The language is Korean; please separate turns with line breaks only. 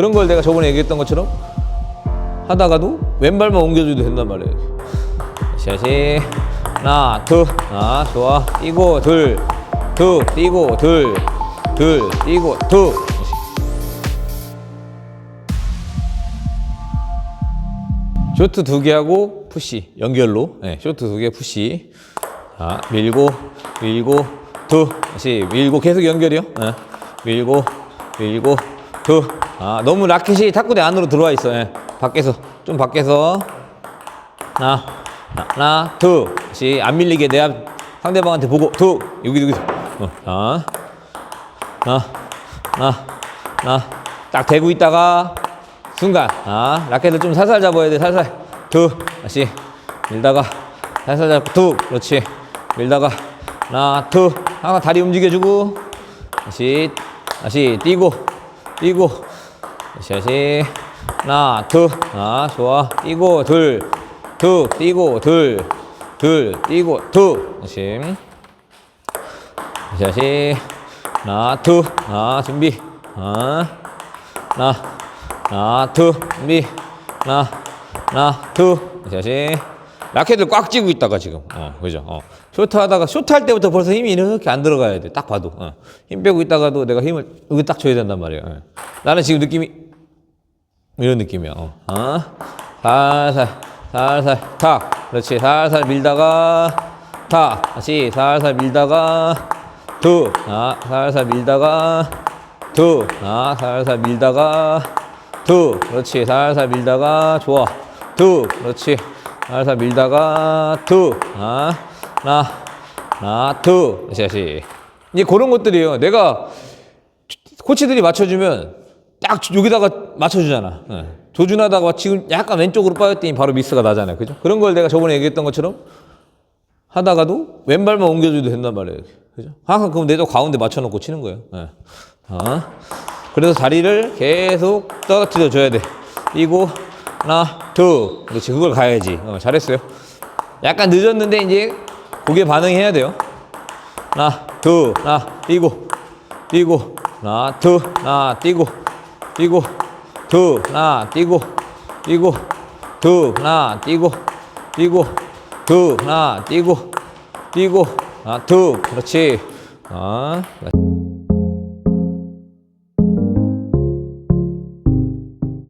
그런 걸 내가 저번에 얘기했던 것처럼 하다가도 왼발만 옮겨줘도 된단 말이에요. 다시 하나 둘아 좋아. 뛰고 둘두. 뛰고 둘둘. 뛰고 둘. 쇼트 두 개 하고 푸시. 연결로. 네, 쇼트 두 개 푸시. 자 밀고 밀고 두. 다시 밀고 계속 연결이요. 네. 밀고 밀고 두아 너무 라켓이 탁구대 안으로 들어와 있어. 예. 밖에서 좀 밖에서. 하나 하나 둘. 다시 안 밀리게 내 앞 상대방한테 보고 두. 여기 여기 어, 자. 하나 하나 하나 딱 대고 있다가 순간 아 라켓을 좀 살살 잡아야 돼 살살. 두. 다시 밀다가 살살 잡고 두. 그렇지. 밀다가 하나 두. 하나 다리 움직여주고 다시 다시 뛰고 뛰고. 다시 하나 두아 좋아. 뛰고 둘두. 뛰고 둘둘. 뛰고 두. 다시. 다시 하나 두아 준비. 아 하나 하나 둘 준비. 하나 하나 둘 다시 라켓을 꽉 쥐고 있다가 지금. 어 그죠? 어. 쇼트 하다가 쇼트 할 때부터 벌써 힘이 이렇게 안 들어가야 돼. 딱 봐도. 어. 힘 빼고 있다가도 내가 힘을 여기 딱 줘야 된단 말이야. 어. 나는 지금 느낌이 이런 느낌이야. 어. 어. 살살 살살 탁 그렇지. 살살 밀다가 탁 다시 살살 밀다가 두 아 살살 밀다가 두, 아, 살살 밀다가, 두, 그렇지, 살살 밀다가, 좋아, 두, 그렇지, 살살 밀다가, 두, 아, 하나, 하나, 두, 다시, 다시. 이제 그런 것들이에요. 내가 코치들이 맞춰주면 딱 여기다가 맞춰주잖아. 예. 조준하다가 지금 약간 왼쪽으로 빠졌더니 바로 미스가 나잖아요. 그죠? 그런 걸 내가 저번에 얘기했던 것처럼 하다가도 왼발만 옮겨줘도 된단 말이에요. 그죠? 항상 그럼 내도 가운데 맞춰놓고 치는 거예요. 예. 어. 그래서 다리를 계속 떨어뜨려 줘야 돼. 뛰고 하나, 둘. 그렇지. 그걸 가야지. 어, 잘했어요. 약간 늦었는데 이제 고개 반응해야 돼요. 하나, 둘, 하나, 뛰고, 뛰고, 하나, 둘, 하나, 뛰고, 뛰고, 둘, 하나, 뛰고, 뛰고, 둘, 하나, 뛰고, 뛰고, 둘, 하나, 뛰고, 뛰고, 하나, 둘, 그렇지. 아.